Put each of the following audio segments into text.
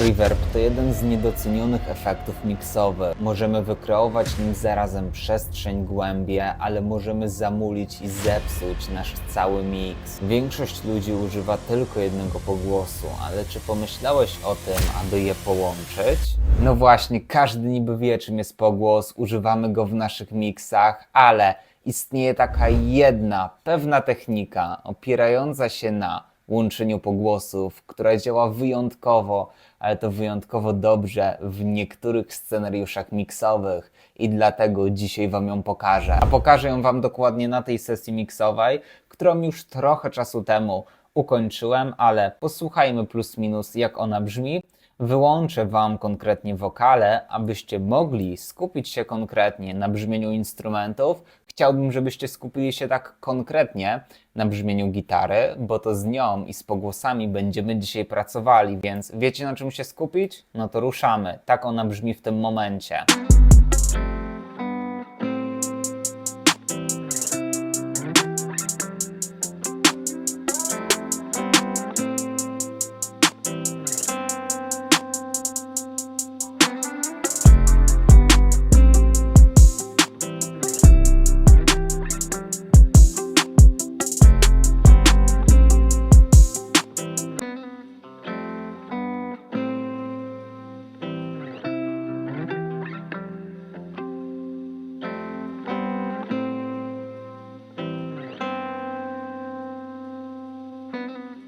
Reverb to jeden z niedocenionych efektów miksowych. Możemy wykreować nim zarazem przestrzeń, głębie, ale możemy zamulić i zepsuć nasz cały miks. Większość ludzi używa tylko jednego pogłosu, ale czy pomyślałeś o tym, aby je połączyć? No właśnie, każdy niby wie czym jest pogłos, używamy go w naszych miksach, ale istnieje taka jedna pewna technika opierająca się na łączeniu pogłosów, która działa wyjątkowo, ale to wyjątkowo dobrze w niektórych scenariuszach miksowych i dlatego dzisiaj Wam ją pokażę. A pokażę ją Wam dokładnie na tej sesji miksowej, którą już trochę czasu temu ukończyłem, ale posłuchajmy plus minus jak ona brzmi. Wyłączę Wam konkretnie wokale, abyście mogli skupić się konkretnie na brzmieniu instrumentów. Chciałbym, żebyście skupili się tak konkretnie na brzmieniu gitary, bo to z nią i z pogłosami będziemy dzisiaj pracowali, więc wiecie na czym się skupić? No to ruszamy. Tak ona brzmi w tym momencie.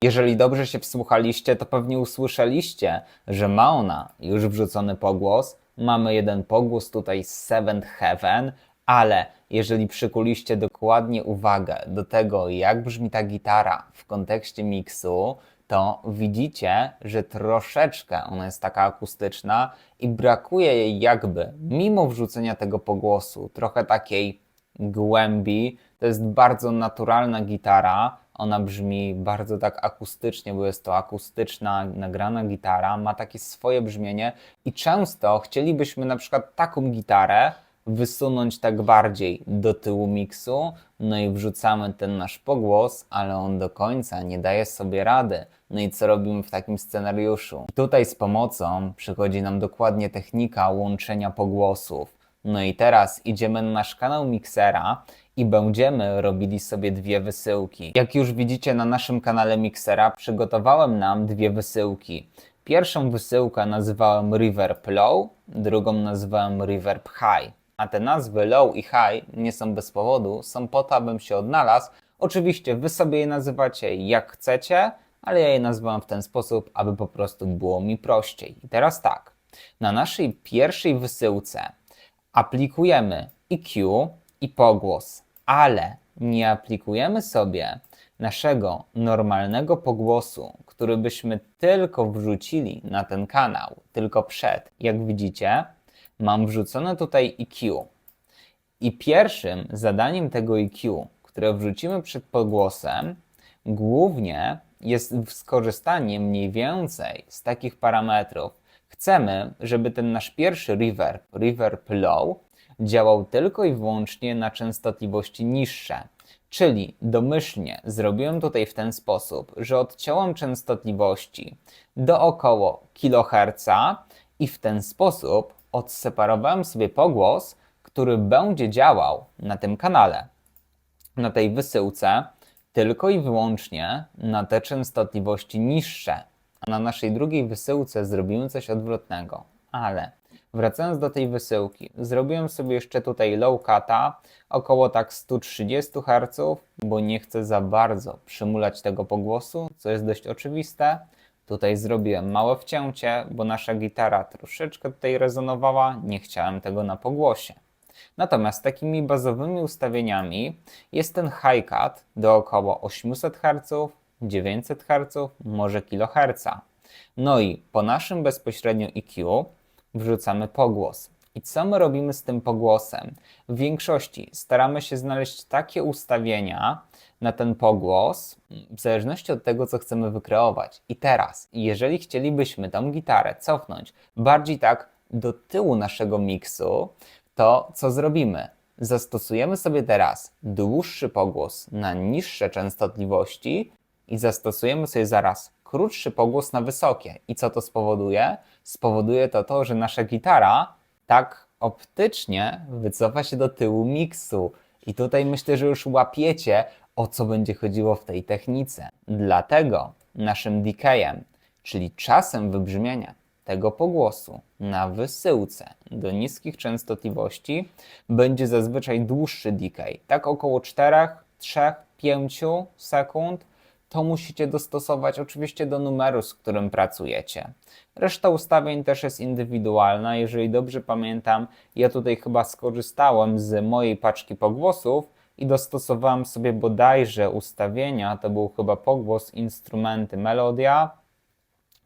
Jeżeli dobrze się wsłuchaliście, to pewnie usłyszeliście, że ma ona już wrzucony pogłos. Mamy jeden pogłos tutaj z Seventh Heaven, ale jeżeli przykuliście dokładnie uwagę do tego, jak brzmi ta gitara w kontekście miksu, to widzicie, że troszeczkę ona jest taka akustyczna i brakuje jej jakby, mimo wrzucenia tego pogłosu, trochę takiej głębi. To jest bardzo naturalna gitara. Ona brzmi bardzo tak akustycznie, bo jest to akustyczna, nagrana gitara, ma takie swoje brzmienie i często chcielibyśmy na przykład taką gitarę wysunąć tak bardziej do tyłu miksu, no i wrzucamy ten nasz pogłos, ale on do końca nie daje sobie rady. No i co robimy w takim scenariuszu? Tutaj z pomocą przychodzi nam dokładnie technika łączenia pogłosów. No i teraz idziemy na nasz kanał Mixera i będziemy robili sobie dwie wysyłki. Jak już widzicie na naszym kanale Mixera, przygotowałem nam dwie wysyłki. Pierwszą wysyłkę nazywałem Reverb Low, drugą nazywałem Reverb High. A te nazwy Low i High nie są bez powodu, są po to, abym się odnalazł. Oczywiście wy sobie je nazywacie jak chcecie, ale ja je nazywam w ten sposób, aby po prostu było mi prościej. I teraz tak, na naszej pierwszej wysyłce aplikujemy EQ i pogłos, ale nie aplikujemy sobie naszego normalnego pogłosu, który byśmy tylko wrzucili na ten kanał, tylko przed. Jak widzicie, mam wrzucone tutaj EQ. I pierwszym zadaniem tego EQ, które wrzucimy przed pogłosem, głównie jest skorzystanie mniej więcej z takich parametrów. Chcemy, żeby ten nasz pierwszy reverb, reverb low, działał tylko i wyłącznie na częstotliwości niższe. Czyli domyślnie zrobiłem tutaj w ten sposób, że odciąłem częstotliwości do około kHz i w ten sposób odseparowałem sobie pogłos, który będzie działał na tym kanale, na tej wysyłce, tylko i wyłącznie na te częstotliwości niższe. A na naszej drugiej wysyłce zrobimy coś odwrotnego. Ale wracając do tej wysyłki, zrobiłem sobie jeszcze tutaj low cut'a, około tak 130 Hz, bo nie chcę za bardzo przymulać tego pogłosu, co jest dość oczywiste. Tutaj zrobiłem małe wcięcie, bo nasza gitara troszeczkę tutaj rezonowała, nie chciałem tego na pogłosie. Natomiast takimi bazowymi ustawieniami jest ten high cut do około 800 Hz, 900 Hz, może kHz. No i po naszym bezpośrednio EQ wrzucamy pogłos. I co my robimy z tym pogłosem? W większości staramy się znaleźć takie ustawienia na ten pogłos, w zależności od tego, co chcemy wykreować. I teraz, jeżeli chcielibyśmy tą gitarę cofnąć bardziej tak do tyłu naszego miksu, to co zrobimy? Zastosujemy sobie teraz dłuższy pogłos na niższe częstotliwości i zastosujemy sobie zaraz krótszy pogłos na wysokie. I co to spowoduje? Spowoduje to to, że nasza gitara tak optycznie wycofa się do tyłu miksu. I tutaj myślę, że już łapiecie, o co będzie chodziło w tej technice. Dlatego naszym decayem, czyli czasem wybrzmienia tego pogłosu na wysyłce do niskich częstotliwości będzie zazwyczaj dłuższy decay, tak około 4, 3, 5 sekund. To musicie dostosować oczywiście do numeru, z którym pracujecie. Reszta ustawień też jest indywidualna. Jeżeli dobrze pamiętam, ja tutaj chyba skorzystałem z mojej paczki pogłosów i dostosowałem sobie bodajże ustawienia. To był chyba pogłos, instrumenty, melodia,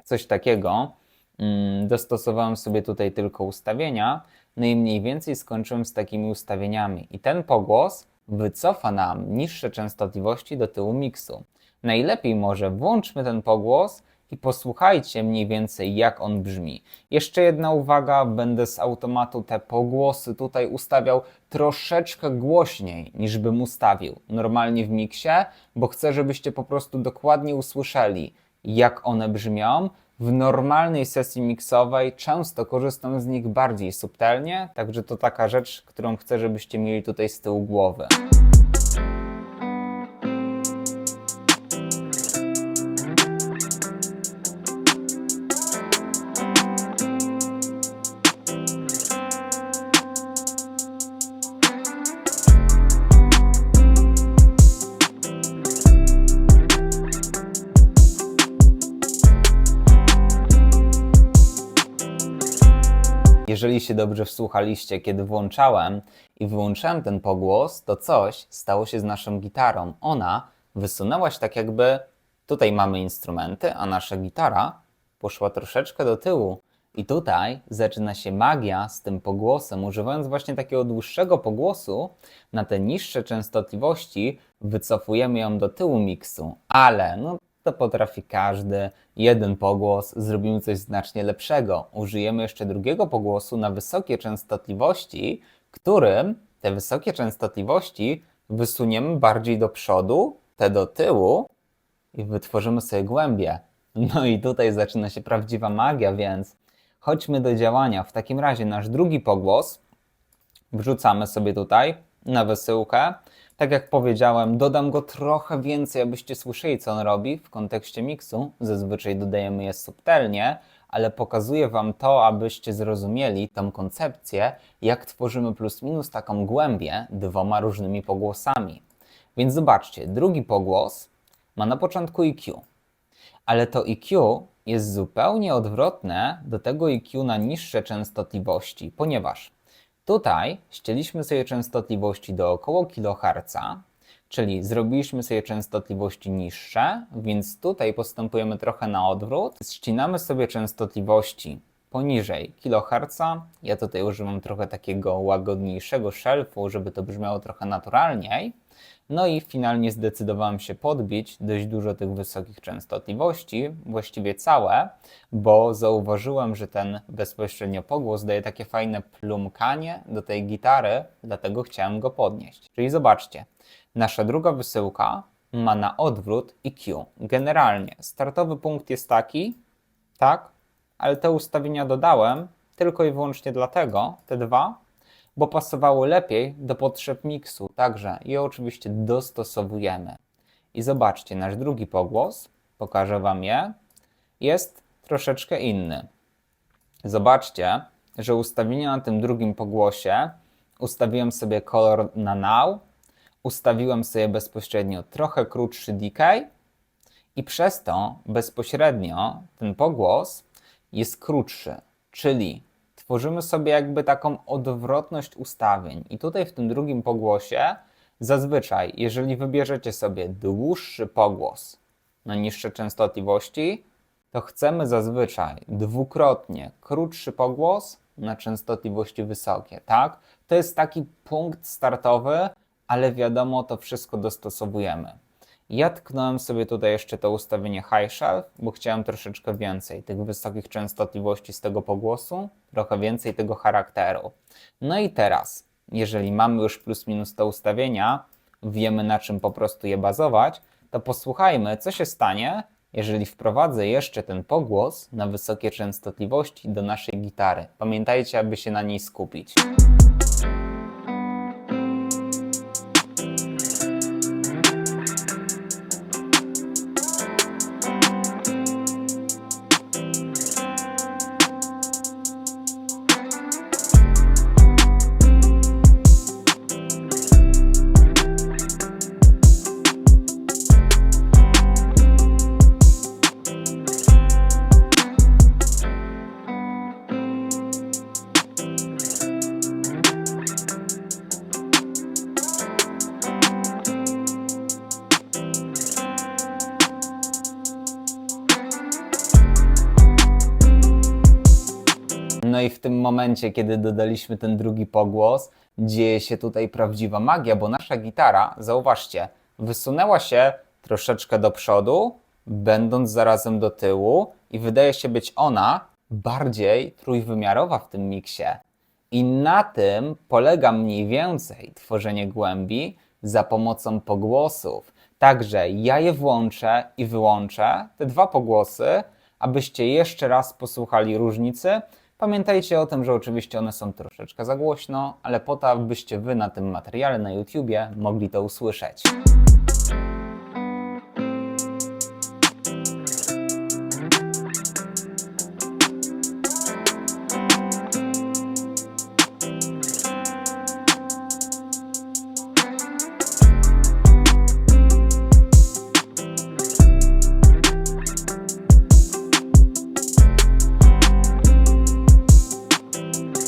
coś takiego. Mm, Dostosowałem sobie tutaj tylko ustawienia, no i mniej więcej skończyłem z takimi ustawieniami. I ten pogłos wycofa nam niższe częstotliwości do tyłu miksu. Najlepiej może włączmy ten pogłos i posłuchajcie mniej więcej, jak on brzmi. Jeszcze jedna uwaga, będę z automatu te pogłosy tutaj ustawiał troszeczkę głośniej niż bym ustawił normalnie w miksie, bo chcę, żebyście po prostu dokładnie usłyszeli, jak one brzmią. W normalnej sesji miksowej często korzystam z nich bardziej subtelnie, także to taka rzecz, którą chcę, żebyście mieli tutaj z tyłu głowy. Jeżeli się dobrze wsłuchaliście, kiedy włączałem i wyłączałem ten pogłos, to coś stało się z naszą gitarą. Ona wysunęła się tak jakby tutaj mamy instrumenty, a nasza gitara poszła troszeczkę do tyłu. I tutaj zaczyna się magia z tym pogłosem. Używając właśnie takiego dłuższego pogłosu na te niższe częstotliwości, wycofujemy ją do tyłu miksu. Ale no, to potrafi każdy. Jeden pogłos, zrobimy coś znacznie lepszego. Użyjemy jeszcze drugiego pogłosu na wysokie częstotliwości, którym te wysokie częstotliwości wysuniemy bardziej do przodu, te do tyłu i wytworzymy sobie głębie. No i tutaj zaczyna się prawdziwa magia, więc chodźmy do działania. W takim razie nasz drugi pogłos wrzucamy sobie tutaj na wysyłkę. Tak jak powiedziałem, dodam go trochę więcej, abyście słyszeli, co on robi w kontekście miksu. Zazwyczaj dodajemy je subtelnie, ale pokazuję Wam to, abyście zrozumieli tą koncepcję, jak tworzymy plus minus taką głębię dwoma różnymi pogłosami. Więc zobaczcie, drugi pogłos ma na początku EQ, ale to EQ jest zupełnie odwrotne do tego EQ na niższe częstotliwości, ponieważ Tutaj ścięliśmy sobie częstotliwości do około kHz, czyli zrobiliśmy sobie częstotliwości niższe, więc tutaj postępujemy trochę na odwrót. Ścinamy sobie częstotliwości poniżej kHz. Ja tutaj używam trochę takiego łagodniejszego szelfu, żeby to brzmiało trochę naturalniej. No i finalnie zdecydowałem się podbić dość dużo tych wysokich częstotliwości, właściwie całe, bo zauważyłem, że ten bezpośrednio pogłos daje takie fajne plumkanie do tej gitary, dlatego chciałem go podnieść. Czyli zobaczcie, nasza druga wysyłka ma na odwrót EQ. Generalnie startowy punkt jest taki, tak, ale te ustawienia dodałem tylko i wyłącznie dlatego, te dwa, bo pasowały lepiej do potrzeb miksu, także je oczywiście dostosowujemy. I zobaczcie, nasz drugi pogłos, pokażę Wam je, jest troszeczkę inny. Zobaczcie, że ustawienia na tym drugim pogłosie ustawiłem sobie kolor na now, ustawiłem sobie bezpośrednio trochę krótszy decay i przez to bezpośrednio ten pogłos jest krótszy, czyli tworzymy sobie jakby taką odwrotność ustawień. I tutaj w tym drugim pogłosie zazwyczaj, jeżeli wybierzecie sobie dłuższy pogłos na niższe częstotliwości, to chcemy zazwyczaj dwukrotnie krótszy pogłos na częstotliwości wysokie, tak? To jest taki punkt startowy, ale wiadomo, to wszystko dostosowujemy. Ja tknąłem sobie tutaj jeszcze to ustawienie high shelf, bo chciałem troszeczkę więcej tych wysokich częstotliwości z tego pogłosu, trochę więcej tego charakteru. No i teraz, jeżeli mamy już plus minus te ustawienia, wiemy na czym po prostu je bazować, to posłuchajmy, co się stanie, jeżeli wprowadzę jeszcze ten pogłos na wysokie częstotliwości do naszej gitary. Pamiętajcie, aby się na niej skupić. No i w tym momencie, kiedy dodaliśmy ten drugi pogłos, dzieje się tutaj prawdziwa magia, bo nasza gitara, zauważcie, wysunęła się troszeczkę do przodu, będąc zarazem do tyłu, i wydaje się być ona bardziej trójwymiarowa w tym miksie. I na tym polega mniej więcej tworzenie głębi za pomocą pogłosów. Także ja je włączę i wyłączę, te dwa pogłosy, abyście jeszcze raz posłuchali różnicy. Pamiętajcie o tym, że oczywiście one są troszeczkę za głośno, ale po to, abyście wy na tym materiale na YouTubie mogli to usłyszeć.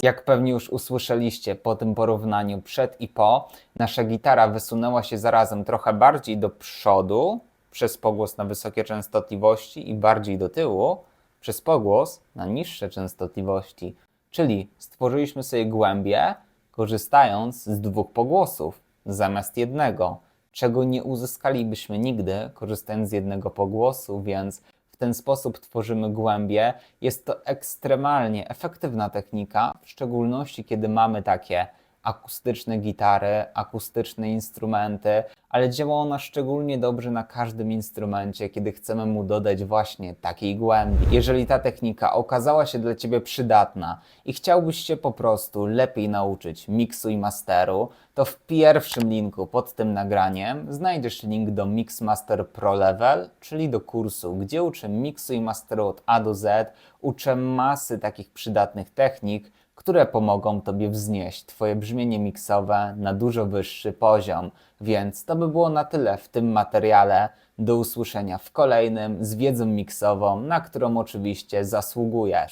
Jak pewnie już usłyszeliście po tym porównaniu przed i po, nasza gitara wysunęła się zarazem trochę bardziej do przodu przez pogłos na wysokie częstotliwości i bardziej do tyłu przez pogłos na niższe częstotliwości. Czyli stworzyliśmy sobie głębie, korzystając z dwóch pogłosów zamiast jednego, czego nie uzyskalibyśmy nigdy korzystając z jednego pogłosu, więc ten sposób tworzymy głębie. Jest to ekstremalnie efektywna technika, w szczególności kiedy mamy takie akustyczne gitary, akustyczne instrumenty, ale działa ona szczególnie dobrze na każdym instrumencie, kiedy chcemy mu dodać właśnie takiej głębi. Jeżeli ta technika okazała się dla Ciebie przydatna i chciałbyś się po prostu lepiej nauczyć miksu i masteru, to w pierwszym linku pod tym nagraniem znajdziesz link do Mixmaster Pro Level, czyli do kursu, gdzie uczę miksu i masteru od A do Z, uczę masy takich przydatnych technik, które pomogą Tobie wznieść Twoje brzmienie miksowe na dużo wyższy poziom. Więc to by było na tyle w tym materiale. Do usłyszenia w kolejnym z wiedzą miksową, na którą oczywiście zasługujesz.